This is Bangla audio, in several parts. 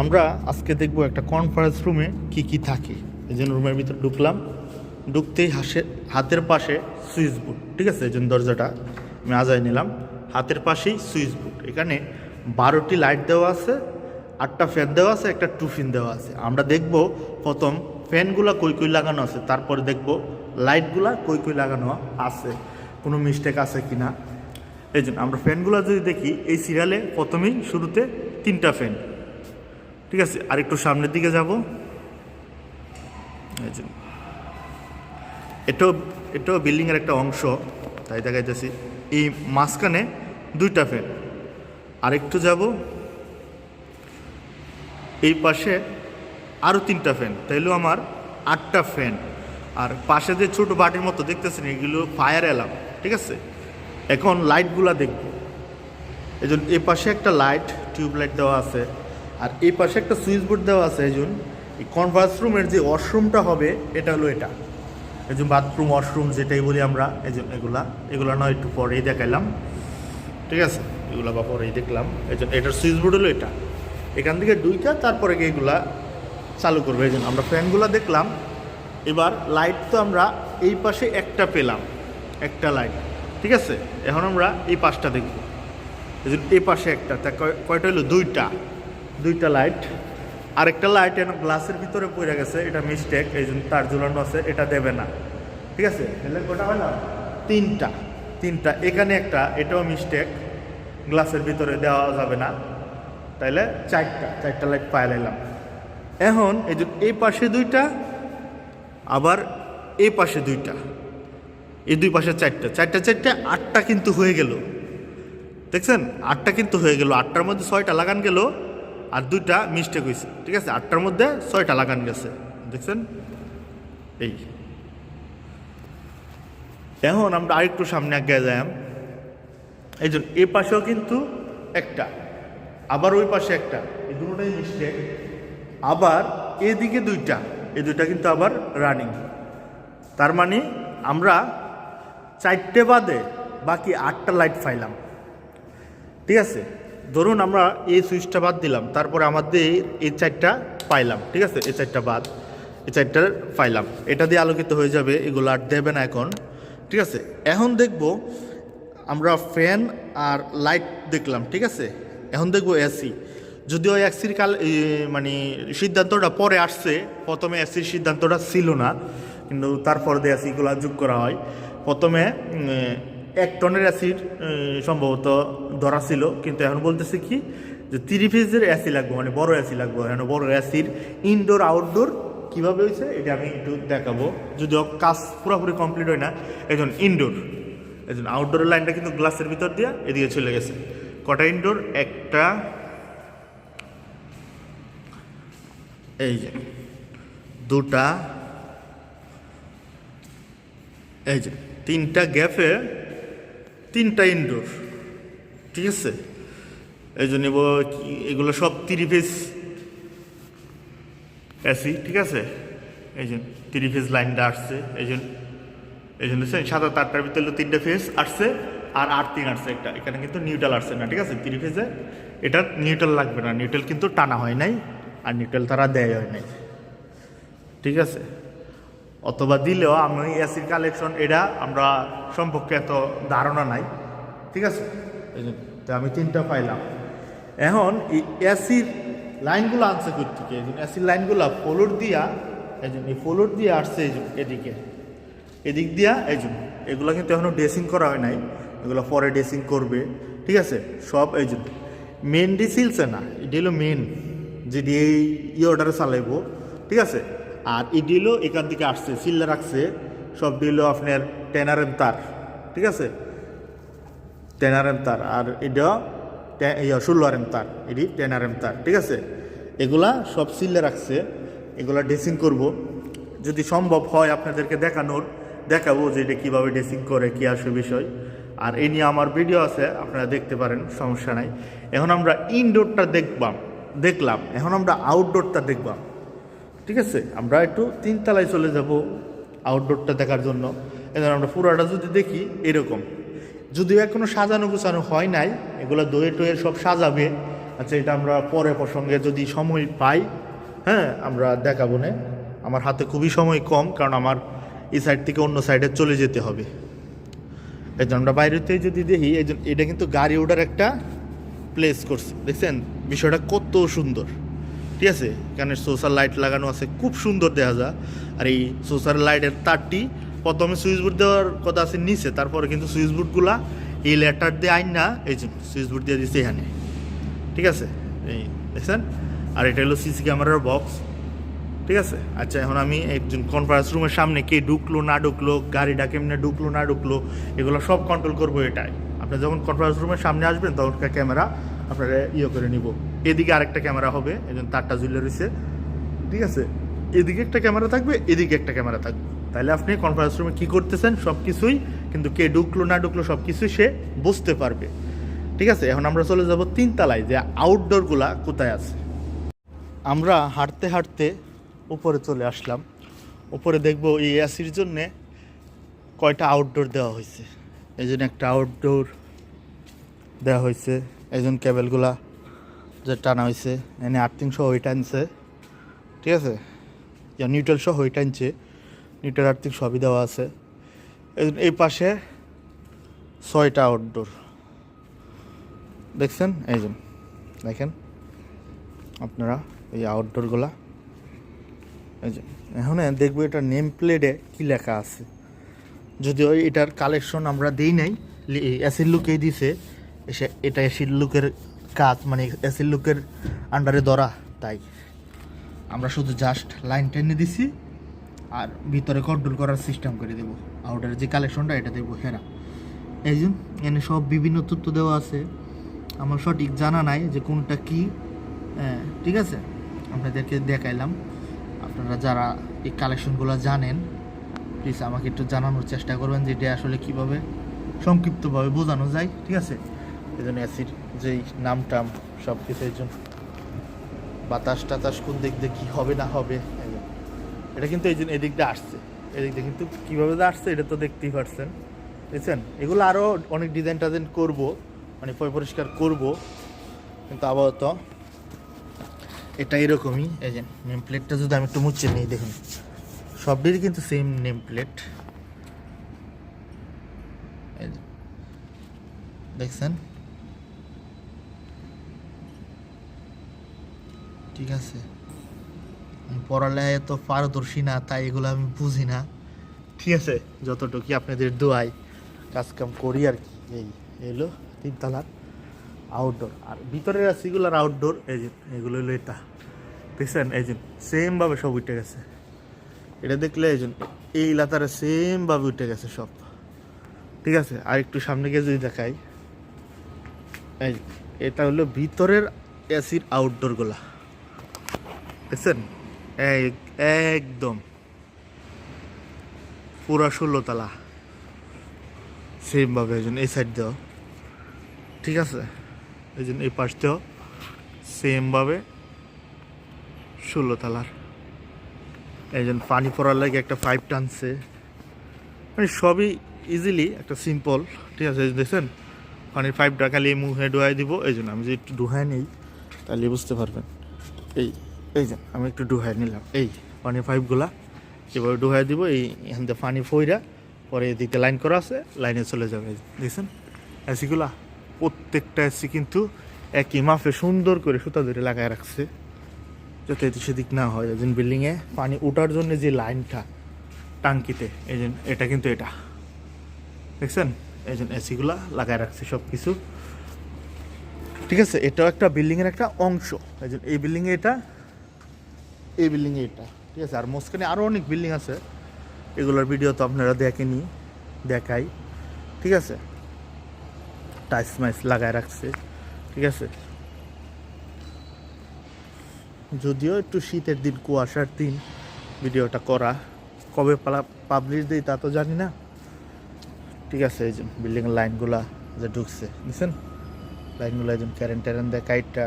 আমরা আজকে দেখব একটা কনফারেন্স রুমে কি কি থাকে। এই জন্য রুমের ভিতরে ঢুকলাম। ঢুকতেই হাসে হাতের পাশে সুইচ বোর্ড ঠিক আছে? এই দরজাটা আমি আজাই নিলাম। হাতের পাশেই সুইচ বোর্ড এখানে বারোটি লাইট দেওয়া আছে, আটটা ফ্যান দেওয়া আছে, একটা টুফিন দেওয়া আছে। আমরা দেখব প্রথম ফ্যানগুলো কই কই লাগানো আছে, তারপরে দেখব লাইটগুলা কই কই লাগানো আছে। কোনো মিস্টেক আছে কি না এই জন্য আমরা ফ্যানগুলো যদি দেখি, এই সিরিয়ালে প্রথমেই শুরুতে তিনটা ফ্যান ঠিক আছে আর একটু সামনের দিকে যাব। এটাও এটাও বিল্ডিংয়ের একটা অংশ, তাই দেখাইতেছি। এই মাঝখানে দুইটা ফ্যান। আরেকটু যাব। এই পাশে আরও তিনটা ফ্যান, তাইলেও আমার আটটা ফ্যান। আর পাশে যে ছোট বাটির মতো দেখতেছেন, এগুলো ফায়ার অ্যালার্ম, ঠিক আছে? এখন লাইটগুলা দেখব। এই জন্য পাশে একটা লাইট টিউব লাইট দেওয়া আছে। আর এই পাশে একটা সুইচ বোর্ড দেওয়া আছে, এই জন্য এই কনভার্স রুমের যে ওয়াশরুমটা হবে, এটা হলো এটা। এই বাথরুম ওয়াশরুম যেটাই বলি আমরা, এই জন্য এগুলা এগুলা নয় একটু পরেই দেখাইলাম। ঠিক আছে? এগুলা বা পরেই দেখলাম। এই জন্য এটার সুইচ বোর্ড হলো এটা। এখান থেকে দুইটা, তারপরে এগুলা চালু করবে। এই জন্য আমরা ফ্যানগুলো দেখলাম। এবার লাইট তো আমরা এই পাশে একটা পেলাম, একটা লাইট ঠিক আছে? এখন আমরা এই পাশটা দেখব। এই পাশে একটা, তা কয়টা হলো? দুইটা। দুইটা লাইট আরেকটা লাইট এখন গ্লাসের ভিতরে পড়ে গেছে এটা মিস্টেক এই জন্য তার ঝুলানো আছে এটা দেবে না। ঠিক আছে? তাহলে কটা হলো? তিনটা। তিনটা। এখানে একটা এটাও মিস্টেক গ্লাসের ভিতরে দেওয়া যাবে না। তাইলে চারটা চারটা লাইট পাইলাম এখন এই যে এই পাশে দুইটা আবার এই পাশে দুইটা। এই দুই পাশে চারটা। চারটা চারটে আটটা কিন্তু হয়ে গেল। দেখছেন? আটটা কিন্তু হয়ে গেল। আটটার মধ্যে ছয়টা লাগান গেল। আর দুইটা মিস্টেক হয়েছে ঠিক আছে? আটটার মধ্যে ছয়টা লাগান গেছে, দেখছেন? এই এখন আমরা আরেকটু সামনে আগে যাই। এই জন্য এ পাশেও কিন্তু একটা, আবার ওই পাশে একটা, এই দুটোটাই মিস্টেক আবার এদিকে দুইটা, এই দুইটা কিন্তু আবার রানিং তার মানে আমরা চারটে বাদে বাকি আটটা লাইট পাইলাম। ঠিক আছে? ধরুন আমরা এই সুইচটা বাদ দিলাম, তারপরে আমাদের এই চারটা পাইলাম, ঠিক আছে? এই চারটা বাদ, এই চারটা পাইলাম। এটা দিয়ে আলোকিত হয়ে যাবে, এগুলো আর দেবে না এখন, ঠিক আছে? এখন দেখব আমরা ফ্যান আর লাইট দেখলাম, ঠিক আছে? এখন দেখব এসি যদিও এসির কাল মানে সিদ্ধান্তটা পরে আসছে, প্রথমে এসির সিদ্ধান্তটা ছিল না, কিন্তু তারপর দিয়ে এসিগুলো যোগ করা হয়। প্রথমে এক টনের অ্যাসিড সম্ভবত ধরা ছিল। কিন্তু এখন বলতেছে কি যে তিরি ফেজের অ্যাসি লাগবে মানে বড় অ্যাসি লাগবে। এখন বড় অ্যাসির ইনডোর আউটডোর কীভাবে হয়েছে এটা আমি একটু দেখাবো। যদিও কাজ পুরোপুরি কমপ্লিট হয় না একজন ইনডোর একজন আউটডোরের লাইনটা কিন্তু গ্লাসের ভিতর দিয়ে এদিকে চলে গেছে। কটা ইনডোর একটা। এই যে, দুটা। এই যে, তিনটা গ্যাপে তিনটা ইনডোর ঠিক আছে? এই জন্য এগুলো সব তিরি ফেজ এসি ঠিক আছে? এই জন্য তিরি ফেজ লাইনটা আসছে, এই জন্য এই জন্য আট আটটার ভিতরে তিনটা ফেজ আসছে, আর তিন আসছে একটা। এখানে কিন্তু নিউট্রাল আসছে না, ঠিক আছে? তিরি ফেজে এটা নিউট্রাল লাগবে না। নিউট্রাল কিন্তু টানা হয় নাই, আর নিউট্রাল তারা দেয় হয় নাই, ঠিক আছে? অথবা দিলেও আমি এসির কালেকশন এটা আমরা সম্পর্কে এত ধারণা নাই। ঠিক আছে? এই জন্য তো আমি তিনটা পাইলাম। এখন এই এসির লাইনগুলো আনছে থেকে এই জন্য এসির লাইনগুলো ফলোর দিয়া এই জন্য এই ফলোর দিয়ে আসছে এই জন্য এদিকে। এদিক দিয়া এই জন্য এগুলো কিন্তু এখনও ড্রেসিং করা হয় নাই। এগুলো পরে ড্রেসিং করবে। ঠিক আছে? সব এই জন্য মেন ডি সিলছে না এটি হলো মেন যেটি এই ই অর্ডারে চালাইবো। ঠিক আছে? আর এটি হলো এখান থেকে আসছে, সিল্লা রাখছে, সব ডিলও আপনার টেনার এম তার, ঠিক আছে? টেনার এম তার, আর এটা ষোলো আর এম তার, এটি টেনার এম তার, ঠিক আছে? এগুলা সব সিলে রাখছে, এগুলা ড্রেসিং করব। যদি সম্ভব হয় আপনাদেরকে দেখানোর, দেখাবো যে এটা কীভাবে ড্রেসিং করে, কী আসে বিষয়। আর এ নিয়ে আমার ভিডিও আছে, আপনারা দেখতে পারেন, সমস্যা নাই। এখন আমরা ইনডোরটা দেখবাম, দেখলাম। এখন আমরা আউটডোরটা দেখবাম। ঠিক আছে, আমরা একটু তিনতলায় চলে যাব আউটডোরটা দেখার জন্য। এবার আমরা পুরোটা যদি দেখি, এরকম। যদিও এখনও সাজানো গুছানো হয় নাই, এগুলো দইয়ে টয়ে সব সাজাবে। আচ্ছা এটা আমরা পরে প্রসঙ্গে যদি সময় পাই হ্যাঁ আমরা দেখাবো না। আমার হাতে খুবই সময় কম, কারণ আমার এই সাইড থেকে অন্য সাইডে চলে যেতে হবে। এই জন্য আমরা বাইরেতে যদি দেখি, এই এটা কিন্তু গাড়ি ওঠার একটা প্লেস করছে। দেখছেন? বিষয়টা কত সুন্দর। ঠিক আছে? এখানে সোশ্যাল লাইট লাগানো আছে, খুব সুন্দর দেখা যায়। আর এই সোশ্যাল লাইটের তারটি প্রথমে সুইচ বোর্ড দেওয়ার কথা আছে নিচে, তারপরে কিন্তু সুইচ বোর্ডগুলা এই লেটার দিয়ে আইন না এই জন্য সুইচ বোর্ড দিয়ে দিচ্ছে এখানে। ঠিক আছে? এই দেখছেন? আর এটা হলো সিসি ক্যামেরার বক্স ঠিক আছে? আচ্ছা এখন আমি একজন কনফারেন্স রুমের সামনে কে ঢুকলো, না ঢুকলো, গাড়িটা কেমনে ঢুকলো, না ঢুকলো, এগুলো সব কন্ট্রোল করব এটাই। আপনি যখন কনফারেন্স রুমের সামনে আসবেন তখন ক্যামেরা আপনারা ইয়ে করে নিব। এদিকে আরেকটা ক্যামেরা হবে, এই জন্য তারটা ঝুলে রয়েছে। ঠিক আছে? এদিকে একটা ক্যামেরা থাকবে, এদিকে একটা ক্যামেরা থাকবে। তাহলে আপনি কনফারেন্স রুমে কী করতেছেন? সব কিছুই কিন্তু কে ঢুকলো, না ঢুকলো সব কিছুই সে বুঝতে পারবে। ঠিক আছে? এখন আমরা চলে যাব তিনতলায়, যে আউটডোরগুলা কোথায় আছে? আমরা হাঁটতে হাঁটতে উপরে চলে আসলাম। উপরে দেখব এই এসির জন্যে কয়টা আউটডোর দেওয়া হয়েছে। এই জন্য একটা আউটডোর দেওয়া হয়েছে। এই জন্য কেবেলগুলা যে টানা হয়েছে এনে আর্থিং সহ ওইটা আনছে। ঠিক আছে? যা নিউট্রাল সহ ওইটা আনছে। নিউট্রাল আর্থিং সবই দেওয়া আছে। এই পাশে ছয়টা আউটডোর দেখছেন? এই জন্য দেখেন? আপনারা এই আউটডোরগুলা এই যে এখন দেখব এটা নেম প্লেটে কী লেখা আছে। যদিও এটার কালেকশন আমরা দিই নাই অ্যাসিড লুকেই দিছে। এটা অ্যাসিড লুকের কাজ মানে অ্যাসিড লুকের আন্ডারে ধরা তাই। আমরা শুধু জাস্ট লাইন টেনে দিছি আর ভিতরে কন্ট্রোল করার সিস্টেম করে দেবো। আউটারের যে কালেকশনটা এটা দেবো হেরা। এই যে এখানে সব বিভিন্ন তথ্য দেওয়া আছে। আমার সঠিক জানা নাই যে কোনটা কি। হ্যাঁ, ঠিক আছে? আপনাদেরকে দেখাইলাম। আপনারা যারা এই কালেকশনগুলো জানেন প্লিজ আমাকে একটু জানানোর চেষ্টা করবেন যে এটা আসলে কীভাবে সংক্ষিপ্তভাবে বোঝানো যায় ঠিক আছে? এই জন্য অ্যাসিড যেই নাম টাম সব কিছু এই জন্য। বাতাস টাতাস কোন দিক দিয়ে কী হবে না হবে, এটা কিন্তু এই জন্য এদিক দিয়ে আসছে। এদিক দিয়ে কিন্তু কীভাবে আসছে এটা তো দেখতেই পারছেন। বুঝছেন? এগুলো আরও অনেক ডিজাইন টাজাইন করব মানে পরিষ্কার করব, কিন্তু আপাতত এটা এরকমই। এই যে নেম প্লেটটা যদি আমি একটু মুছে নিই, দেখুন। সবটিরই কিন্তু সেম নেম প্লেট দেখছেন? ঠিক আছে? পড়ালেখায় তো পারদর্শী না, তাই এগুলো আমি বুঝি না। ঠিক আছে যতটুকু আপনাদের দোয়াই কাজ কাম করি আর কি। এই, এলো তিনতলার আউটডোর আর ভিতরের আছে এগুলোর আউটডোর এই যে, এগুলো হলো এটা। দেখছেন, এই যে সেমভাবে সব উঠে গেছে। এটা দেখলে এই এই লাতারে সেমভাবে উঠে গেছে সব। ঠিক আছে, আর একটু সামনে গিয়ে যদি দেখাই। এই এটা হলো ভিতরের এসির আউটডোরগুলা দেখছেন এক, একদম। পুরা ষোলো তালা। সেমভাবে জন্য এই সাইড দেওয়া। ঠিক আছে? এই জন্য এই পাশ দিয়েও সেমভাবে ষোলো তালার। এই জন্য পানি পড়ার লাগে একটা পাইপ টানছে। মানে সবই ইজিলি একটা সিম্পল ঠিক আছে? দেখছেন? পানির পাইপটা খালি মুখে ডুহাই দিব। এই জন্য আমি যদি একটু ডুহাই নেই, তাহলে বুঝতে পারবেন। এই এই যে, আমি একটু ডুহাই নিলাম। এই পানির পাইপগুলা এভাবে ডুহাই দিব, এই এখান থেকে পানি ফইরা পরে এদিকে লাইন করা আছে, লাইনে চলে যাবে। দেখছেন? এসিগুলা প্রত্যেকটা এসি কিন্তু একই মাফে সুন্দর করে সুতা ধরে লাগায় রাখছে, যাতে এদিক সেদিক না হয়। এই বিল্ডিংয়ে পানি ওঠার জন্য যে লাইনটা টাঙ্কিতে, এই এটা কিন্তু এটা। দেখছেন? এই যে, এসিগুলা লাগায় রাখছে সব কিছু ঠিক আছে? এটাও একটা বিল্ডিংয়ের একটা অংশ। এই এই বিল্ডিংয়ে এটা এই বিল্ডিংয়ে এটা, ঠিক আছে? আর মাঝখানে আরও অনেক বিল্ডিং আছে। এগুলোর ভিডিও তো আপনারা দেখেনি দেখাই, ঠিক আছে? টাইস মাইস লাগায় রাখছে, ঠিক আছে? যদিও একটু শীতের দিন, কুয়াশার দিন ভিডিওটা করা। কবে পাবলিশ দিই তা তো জানি না। ঠিক আছে, এই যে বিল্ডিং লাইনগুলা যে ঢুকছে, বুঝছেন? লাইনগুলো একজন ক্যারেন্ট ট্যারেন দেয় কাইটটা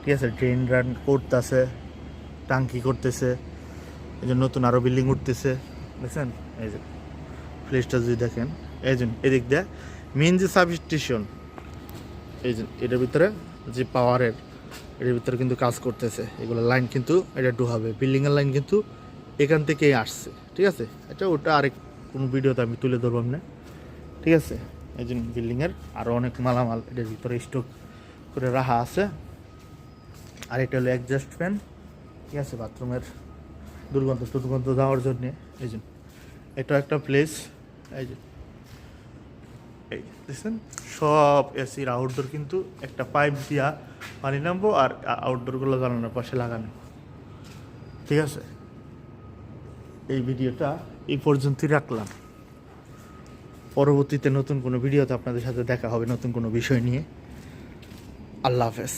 ঠিক আছে ড্রেন রান করতেছে। টাঙ্কি করতেছে, এই যে নতুন আরও বিল্ডিং উঠতেছে, দেখছেন? এই যে প্লেসটা যদি দেখেন, এই যে, এদিক দিয়ে মেন যে সাব স্টেশন এই যে, এটার ভিতরে যে পাওয়ারের এটার ভিতরে কিন্তু কাজ করতেছে। এগুলো লাইন কিন্তু এটা ডুহাবে বিল্ডিংয়ের লাইন কিন্তু এখান থেকেই আসছে, ঠিক আছে? এটা ওটা আরেক, কোনো ভিডিওতে আমি তুলে ধরবো না ঠিক আছে? এই জন্য বিল্ডিংয়ের আরও অনেক মালামাল এটার ভিতরে স্টক করে রাখা আছে। আর এটা হলো অ্যাডজাস্ট ফ্যান ঠিক আছে বাথরুমের দুর্গন্ধ দুর্গন্ধ দেওয়ার জন্যে? এই জন্য এটা একটা প্লেস এই যে, এই দেখছেন? সব এসির আউটডোর কিন্তু একটা পাইপ দিয়া পানি নামবো আর আউটডোরগুলো জানানোর পাশে লাগানো। ঠিক আছে? এই ভিডিওটা এই পর্যন্তই রাখলাম। পরবর্তীতে নতুন কোনো ভিডিওতে আপনাদের সাথে দেখা হবে, নতুন কোনো বিষয় নিয়ে। আল্লাহ হাফেজ।